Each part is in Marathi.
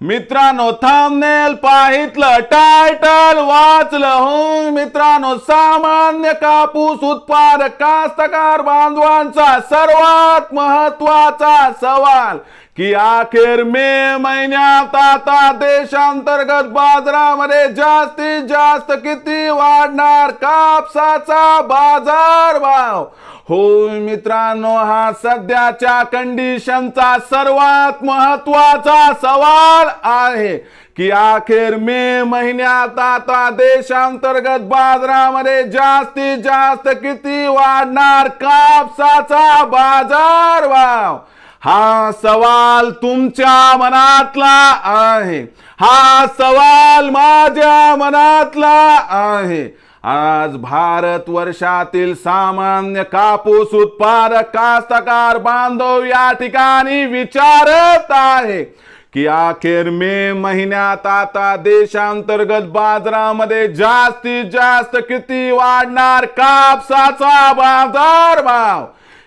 मित्रांनो थांबनेल पाहितलं टायटल वाचलं हो मित्रांनो सामान्य कापूस उत्पादक कास्तकार बांधवांचा सर्वात महत्त्वाचा सवाल की अखेर मे महिन्यात आता देशांतर्गत बाजारामध्ये जास्तीत जास्त किती वाढणार कापसाचा बाजार भाव हो मित्रांनो हा सध्याच्या कंडिशनचा सर्वात महत्त्वाचा सवाल आहे की अखेर मे महिन्यात आता देशांतर्गत बाजारामध्ये जास्तीत जास्त किती वाढणार कापसाचा बाजार भाव हा सवाल तुमच्या मनातला आहे. हा सवाल माझ्या मनातला आहे. आज भारत वर्षातील सामान्य कापूस उत्पादक कास्तकार बांधव या ठिकाणी विचारत आहे की अखेर मे महिन्यात आता देशांतर्गत बाजारामध्ये जास्तीत जास्त किती वाढणार कापसाचा बाजार भाव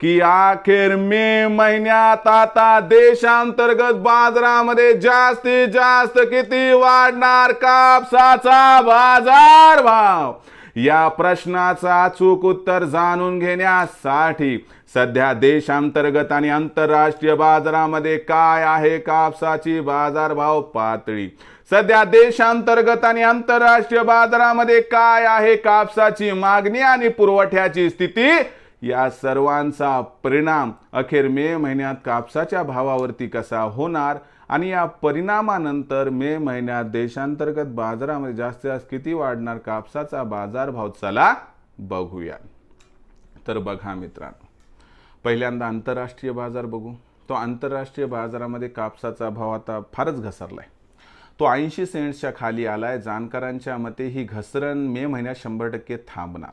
की अखेर मे महिन्यात आता देशांतर्गत बाजारामध्ये जास्तीत जास्त किती वाढणार कापसाचा बाजार भाव? या प्रश्नाचा अचूक उत्तर जाणून घेण्यासाठी सध्या देशांतर्गत आणि आंतरराष्ट्रीय बाजारामध्ये काय आहे कापसाची बाजारभाव पातळी? सध्या देशांतर्गत आणि आंतरराष्ट्रीय बाजारामध्ये काय आहे कापसाची मागणी आणि पुरवठ्याची स्थिती? या सर्वांचा परिणाम अखेर मे महिन्यात कापसाच्या भावावरती कसा होणार आणि या परिणामानंतर मे महिन्यात देशांतर्गत बाजारामध्ये जास्तीत जास्त किती वाढणार कापसाचा बाजारभाव चला बघूया. तर बघा मित्रांनो पहिल्यांदा आंतरराष्ट्रीय बाजार बघू. तो आंतरराष्ट्रीय बाजारामध्ये कापसाचा भाव आता फारच घसरलाय. तो ऐंशी सेंट्सच्या खाली आलाय. जाणकारांच्या मते ही घसरण मे महिन्यात शंभर टक्के थांबणार.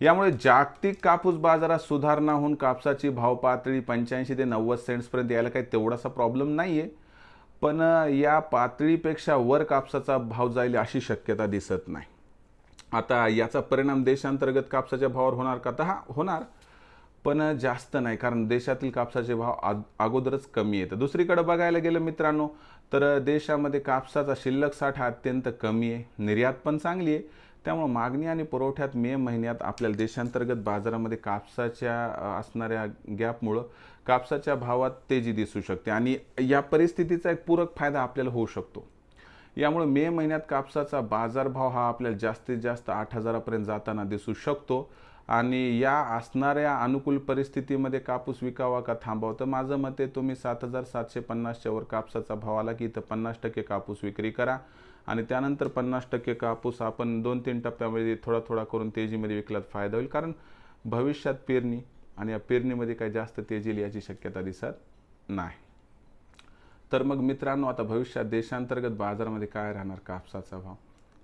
यामुळे जागतिक कापूस बाजारात सुधारणा होऊन कापसाची भाव पातळी पंच्याऐंशी ते नव्वद सेंट्सपर्यंत यायला काही तेवढासा प्रॉब्लेम नाही आहे पण या पातळीपेक्षा वर कापसाचा भाव जाईल अशी शक्यता दिसत नाही. आता याचा परिणाम देशांतर्गत कापसाच्या भावावर होणार का? तर हा होणार. पण जास्त नाही कारण देशातील कापसाचे भाव आग अगोदरच कमी येतं दुसरीकडे बघायला गेलं मित्रांनो तर देशामध्ये कापसाचा शिल्लक साठा अत्यंत कमी आहे. निर्यात पण चांगली आहे. त्यामुळं मागणी आणि पुरवठ्यात मे महिन्यात आपल्याला देशांतर्गत बाजारामध्ये कापसाच्या असणाऱ्या गॅपमुळं कापसाच्या भावात तेजी दिसू शकते आणि या परिस्थितीचा एक पूरक फायदा आपल्याला होऊ शकतो. यामुळे मे महिन्यात कापसाचा बाजारभाव हा आपल्याला जास्तीत जास्त आठ हजारापर्यंत जाताना दिसू शकतो. आणि या असणाऱ्या अनुकूल परिस्थितीमध्ये कापूस विकावा का थांबावा? तर माझं मत आहे तुम्ही सात हजार सातशे पन्नासच्या वर कापसाचा भाव आला की इथं पन्नास टक्के कापूस विक्री करा. आणि त्यानंतर पन्नास टक्के कापूस आपण दोन तीन टप्प्यामध्ये थोडा थोडा करून तेजीमध्ये विकल्यात फायदा होईल. कारण भविष्यात पेरणी आणि या पेरणीमध्ये काही जास्त तेजी येईल याची शक्यता दिसत नाही. तर मग मित्रांनो आता भविष्यात देशांतर्गत बाजारामध्ये काय राहणार कापसाचा भाव?